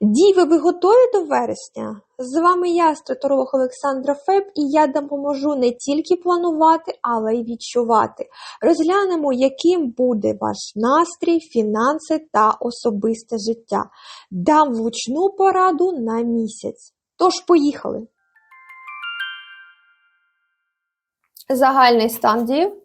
Діви, ви готові до вересня? З вами я, стратуролог Олександра Феб, і я допоможу не тільки планувати, але й відчувати. Розглянемо, яким буде ваш настрій, фінанси та особисте життя. Дам влучну пораду на місяць. Тож, поїхали! Загальний стан дів.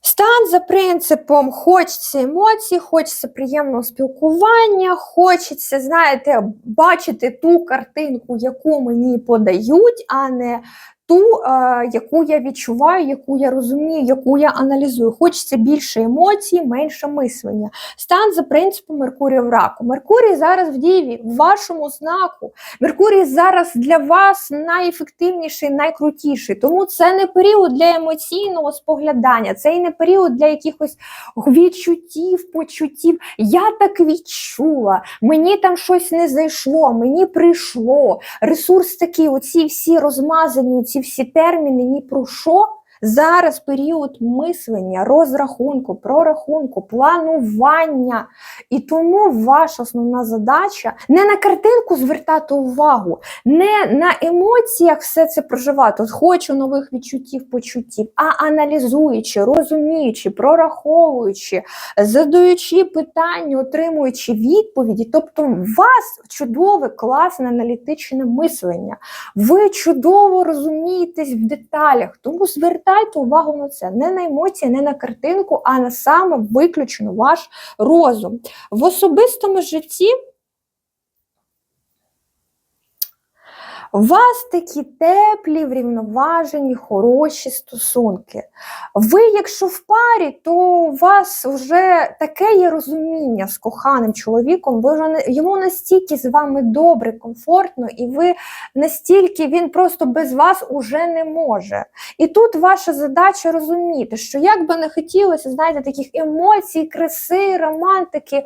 Стан за принципом хочеться емоцій, хочеться приємного спілкування, хочеться, знаєте, бачити ту картинку, яку мені подають, а не ту, е, яку я відчуваю, яку я розумію, яку я аналізую. Хочеться більше емоцій, менше мислення. Стан за принципом Меркурія в раку. Меркурій зараз в діві, в вашому знаку. Меркурій зараз для вас найефективніший, найкрутіший. Тому це не період для емоційного споглядання, це і не період для якихось відчуттів, почуттів. Я так відчула, мені там щось не зайшло, мені прийшло. Ресурс такий, оці всі розмазані, всі терміни ні про що. Зараз період мислення, розрахунку, прорахунку, планування. І тому ваша основна задача не на картинку звертати увагу, не на емоціях все це проживати. От хочу нових відчуттів, почуттів, а аналізуючи, розуміючи, прораховуючи, задаючи питання, отримуючи відповіді. Тобто, у вас чудове, класне аналітичне мислення. Ви чудово розумієтесь в деталях, тому звертайте увагу на це. Не на емоції, не на картинку, а на саме виключно ваш розум. В особистому житті у вас такі теплі, врівноважені, хороші стосунки. Ви, якщо в парі, то у вас вже таке є розуміння з коханим чоловіком, ви вже йому настільки з вами добре, комфортно, і ви настільки він просто без вас уже не може. І тут ваша задача розуміти, що як би не хотілося, знаєте, таких емоцій, краси, романтики.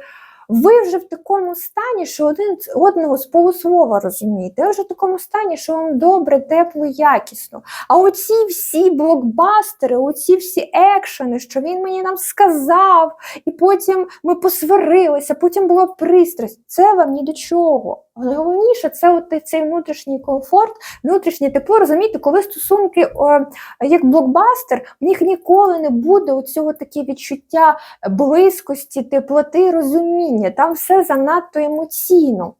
Ви вже в такому стані, що один одного з полуслова розумієте. Ви вже в такому стані, що вам добре, тепло, якісно. А оці всі блокбастери, оці всі екшени, що він мені нам сказав, і потім ми посварилися, потім була пристрасть. Це вам ні до чого. Найголовніше це от цей внутрішній комфорт, внутрішнє тепло. Розумієте, коли стосунки о, як блокбастер, в них ніколи не буде цього таке відчуття близькості, теплоти, розуміння. Там все занадто емоційно.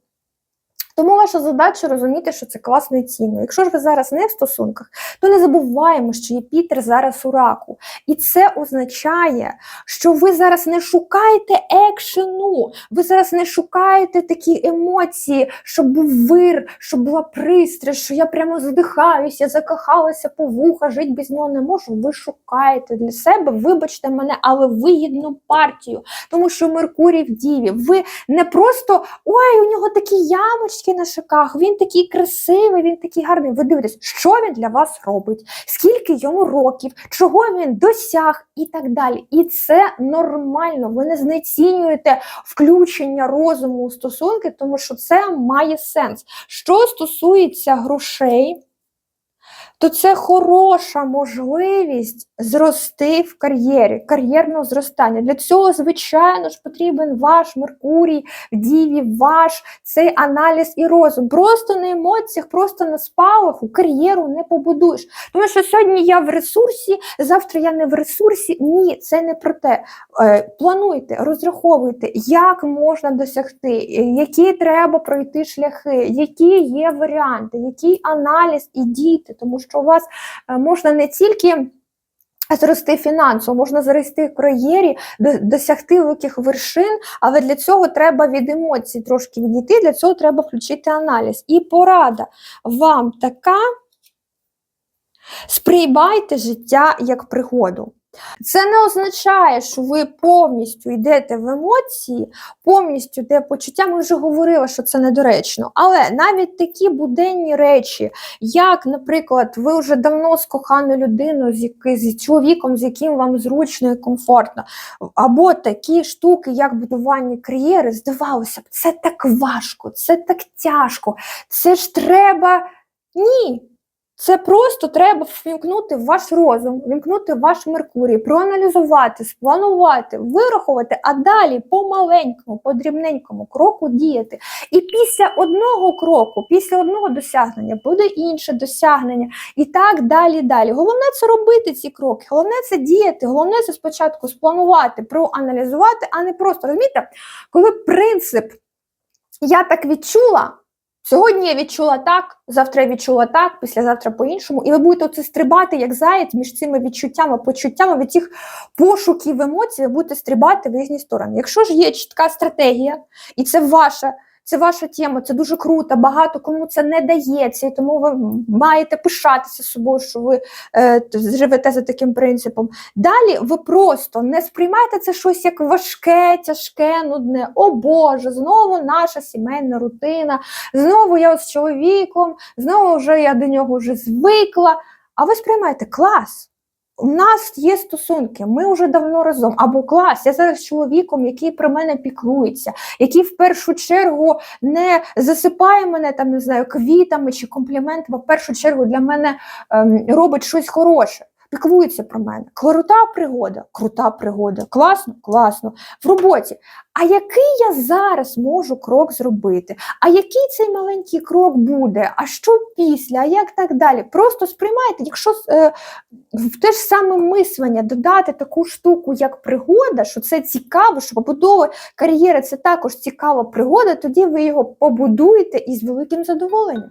Тому ваша задача розуміти, що це класно і цінно. Якщо ж ви зараз не в стосунках, то не забуваємо, що Юпітер зараз у раку. І це означає, що ви зараз не шукаєте екшену, ви зараз не шукаєте такі емоції, щоб був вир, щоб була пристрасть, що я прямо задихаюся, закохалася по вуха, жити без нього не можу. Ви шукаєте для себе, вибачте мене, але вигідну партію, тому що Меркурій в Діві. Ви не просто ой, у нього такі ямочки на шиках, він такий красивий, він такий гарний. Ви дивитесь, що він для вас робить, скільки йому років, чого він досяг і так далі. І це нормально. Ви не знецінюєте включення розуму у стосунки, тому що це має сенс. Що стосується грошей, то це хороша можливість зрости в кар'єрі, кар'єрного зростання. Для цього, звичайно ж, потрібен ваш Меркурій в Діві, ваш цей аналіз і розум. Просто на емоціях, просто на спалаху кар'єру не побудуєш. Тому що сьогодні я в ресурсі, завтра я не в ресурсі. Ні, це не про те. Е, Плануйте, розраховуйте, як можна досягти, які треба пройти шляхи, які є варіанти, який аналіз і дійте, тому що у вас е, можна не тільки. Зрости фінансово, можна зрости в кар'єрі, досягти великих вершин, але для цього треба від емоцій трошки відійти, для цього треба включити аналіз. І порада вам така: сприймайте життя як пригоду. Це не означає, що ви повністю йдете в емоції, повністю те почуття. Ми вже говорили, що це недоречно. Але навіть такі буденні речі, як, наприклад, ви вже давно з коханою людиною, з, з чоловіком, з яким вам зручно і комфортно, або такі штуки, як будування кар'єри, здавалося б, це так важко, це так тяжко, це ж треба. Ні. Це просто треба ввімкнути ваш розум, вімкнути ваш Меркурій, проаналізувати, спланувати, вирахувати, а далі по маленькому, по дрібненькому кроку діяти. І після одного кроку, після одного досягнення буде інше досягнення, і так далі. далі. Головне це робити ці кроки, головне це діяти, головне це спочатку спланувати, проаналізувати, а не просто розумієте, коли принцип я так відчула. Сьогодні я відчула так, завтра я відчула так, післязавтра по-іншому. І ви будете оце стрибати, як заєць, між цими відчуттями, почуттями від цих пошуків емоцій, ви будете стрибати в різні сторони. Якщо ж є чітка стратегія, і це ваша. Це ваша тема, це дуже круто. Багато кому це не дається, і тому ви маєте пишатися собою, що ви е, живете за таким принципом. Далі ви просто не сприймайте це щось як важке, тяжке, нудне. О Боже, знову наша сімейна рутина, знову я з чоловіком, знову вже я до нього вже звикла. А ви сприймаєте клас. У нас є стосунки, ми вже давно разом. Або клас, я зараз з чоловіком, який про мене піклується, який в першу чергу не засипає мене там, не знаю, квітами чи компліментами, в першу чергу для мене ем, робить щось хороше. Піклується про мене. Крута пригода, крута пригода. Класно, класно. В роботі. А який я зараз можу крок зробити? А який цей маленький крок буде? А що після? А як так далі? Просто сприймайте, якщо е, в те ж саме мислення додати таку штуку, як пригода, що це цікаво, що побудова кар'єри це також цікава пригода, тоді ви його побудуєте із великим задоволенням.